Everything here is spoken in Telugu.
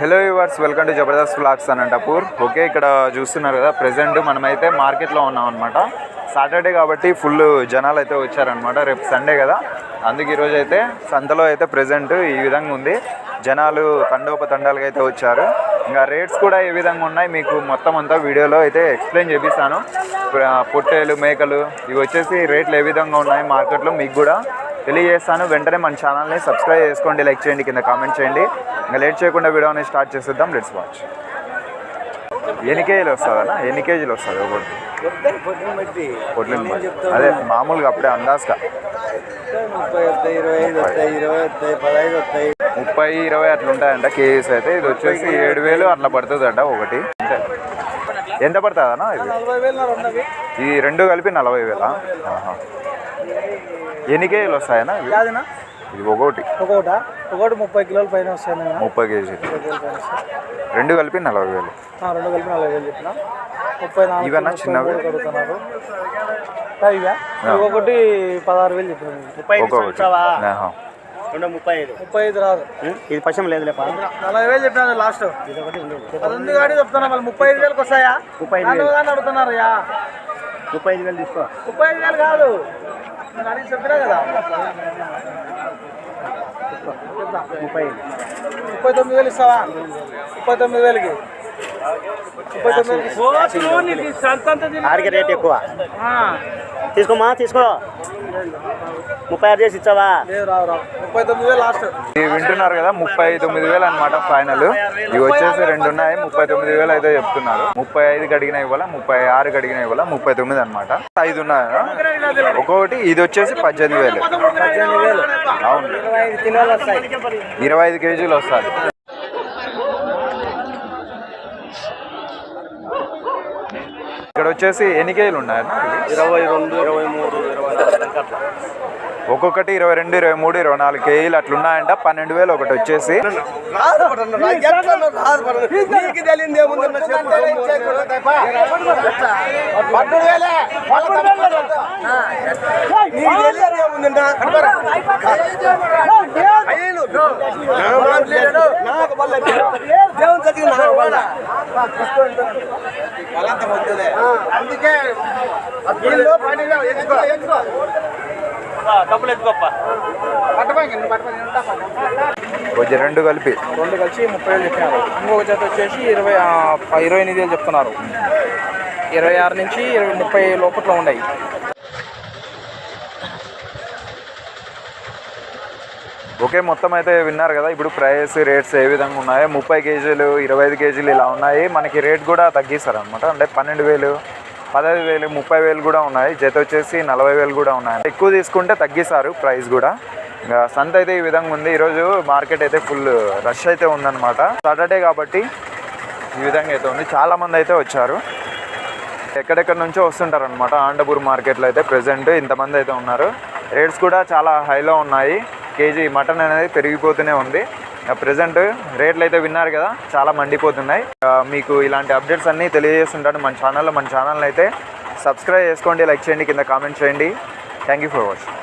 Hello yours welcome to Jabardasth blogs Anantapur okay ఇక్కడ చూస్తున్నారు కదా ప్రెసెంట్ మనమైతే మార్కెట్లో ఉన్నాం అనమాట సాటర్డే కాబట్టి ఫుల్ జనాలు అయితే వచ్చారనమాట రేపు సండే కదా. అందుకే ఈరోజు అయితే సంతలో అయితే ప్రెసెంట్ ఈ విధంగా ఉంది. జనాలు తండోపతండాలుగా అయితే వచ్చారు. ఇంకా రేట్స్ కూడా ఏ విధంగా ఉన్నాయి మీకు మొత్తం అంతా వీడియోలో అయితే ఎక్స్ప్లెయిన్ చేపిస్తాను. పొట్టేలు మేకలు ఇవి వచ్చేసి రేట్లు ఏ విధంగా ఉన్నాయి మార్కెట్లో మీకు కూడా. తెలియజేస్తాను. వెంటనే మన ఛానల్ని సబ్స్క్రైబ్ చేసుకోండి లైక్ చేయండి కింద కామెంట్ చేయండి. ఇంకా లేట్ చేయకుండా వీడియోని స్టార్ట్ చేసేద్దాం. లెట్స్ వాచ్ ఎన్ని కేజీలు వస్తుందన్నా? ఎన్ని కేజీలు వస్తుంది ఒకటి పొట్లిన బట్టి. అదే మామూలుగా అప్పుడే అందాజుగా. ముప్పై ఇరవై అట్లా ఉంటాయంట కేజీస్ అయితే. ఇది వచ్చేసి ఏడు వేలు అట్లా పడుతుందంట ఒకటి. ఎంత పడుతుందన్నా ఇది? ఈ రెండు కలిపి నలభై వేలా. ఎన్ని కేజీలు వస్తాయన్నా ఇవి? కాదునా ఇది ఒకటి. ఒకట? ఒకటి ముప్పై కిలోల పైన వస్తాయి ముప్పై వస్తాయి. రెండు కలిపి నలభై వేలు. ఆ, రెండు కలిపి నలభై వేలు చెప్పిన. ముప్పై నాలుగు ఇవన్నా చిన్నవి? ఇవి? ఒకటి పదహారు వేలు చెప్పిన ముప్పై ఒకటి ముప్పై ఐదు. ముప్పై ఐదు రాదు. ఇది పశ్చిమ లేదు లేపా? నలభై వేలు చెప్పిన లాస్ట్. అది ఉంది కాబట్టి చెప్తున్నా మళ్ళీ ముప్పై ఐదు వేలకు వస్తాయా? ముప్పై ఐదు నాలుగు దాన్ని అడుగుతున్నారు యా. ముప్పై ఐదు వేలు తీసుకో. ముప్పై ఐదు వేలు కాదు. చెప్పినా కదా ముప్పై. ముప్పై తొమ్మిది వేలు ఇస్తావా? ముప్పై తొమ్మిది వేలకి. ఆడికి రేట్ ఎక్కువ. తీసుకోమా? తీసుకో. ముప్పై ఆరు చేసి ఇచ్చావా? వింటున్నారు కదా ముప్పై తొమ్మిది వేలు అనమాట ఫైనల్. ఇవి వచ్చేసి రెండు ఉన్నాయి ముప్పై తొమ్మిది వేలు అయితే చెప్తున్నారు. ముప్పై ఐదుకి అడిగిన ఇవ్వాల ముప్పై ఆరుకి అడిగిన ఇవ్వాల ముప్పై తొమ్మిది అనమాట ఐదు ఉన్నాయి ఒక్కొక్కటి ఇది వచ్చేసి పద్దెనిమిది వేలు. అవును ఇరవై ఐదు కిలోలు వస్తాయి ఇరవై ఐదు కేజీలు వస్తుంది ఇక్కడ వచ్చేసి ఎన్ని కేజీలు ఉన్నాయన్న ఇవి? ఇరవై రెండు ఇరవై మూడు ఇరవై నాలుగు అట్లా ఒక్కొక్కటి ఇరవై రెండు ఇరవై మూడు ఇరవై నాలుగు కేజీలు అట్లున్నాయంట పన్నెండు వేలు ఒకటి వచ్చేసి దేవుని అందుకే వీళ్ళు పనిలో ఎత్తుకో, డబ్బులు ఎత్తుకోప్ప పట్టబాకి, కొంచెం రెండు కలిపి. రెండు కలిసి ముప్పై వేలు చెప్పినారు. ఇంకొక జత వచ్చేసి ఇరవై ఇరవై ఎనిమిది వేలు చెప్తున్నారు. ఇరవై ఆరు నుంచి ఇరవై ముప్పై లోపట్లో ఉన్నాయి. ఓకే మొత్తం అయితే విన్నారు కదా. ఇప్పుడు ప్రైస్ రేట్స్ ఏ విధంగా ఉన్నాయో ముప్పై కేజీలు ఇరవై ఐదు కేజీలు ఇలా ఉన్నాయి. మనకి రేట్ కూడా తగ్గిస్తారు అనమాట అంటే పన్నెండు వేలు పదహైదు వేలు ముప్పై వేలు కూడా ఉన్నాయి. జత వచ్చేసి నలభై వేలు కూడా ఉన్నాయి. ఎక్కువ తీసుకుంటే తగ్గిస్తారు ప్రైస్ కూడా. ఇంకా సంత అయితే ఈ విధంగా ఉంది. ఈరోజు మార్కెట్ అయితే ఫుల్ రష్ అయితే ఉందన్నమాట. సాటర్డే కాబట్టి ఈ విధంగా అయితే ఉంది. చాలామంది అయితే వచ్చారు. ఎక్కడెక్కడ నుంచో వస్తుంటారు అనమాట ఆండపూర్ మార్కెట్లో అయితే ప్రజెంట్ ఇంతమంది అయితే ఉన్నారు. రేట్స్ కూడా చాలా హైలో ఉన్నాయి. కేజీ మటన్ అనేది పెరిగిపోతూనే ఉంది. ప్రజెంట్ రేట్లు అయితే విన్నారు కదా చాలా మండిపోతున్నాయి. మీకు ఇలాంటి అప్డేట్స్ అన్నీ తెలియజేస్తుంటాను మన ఛానల్లో మన ఛానల్ అయితే సబ్స్క్రైబ్ చేసుకోండి లైక్ చేయండి కింద కామెంట్ చేయండి. Thank you for watching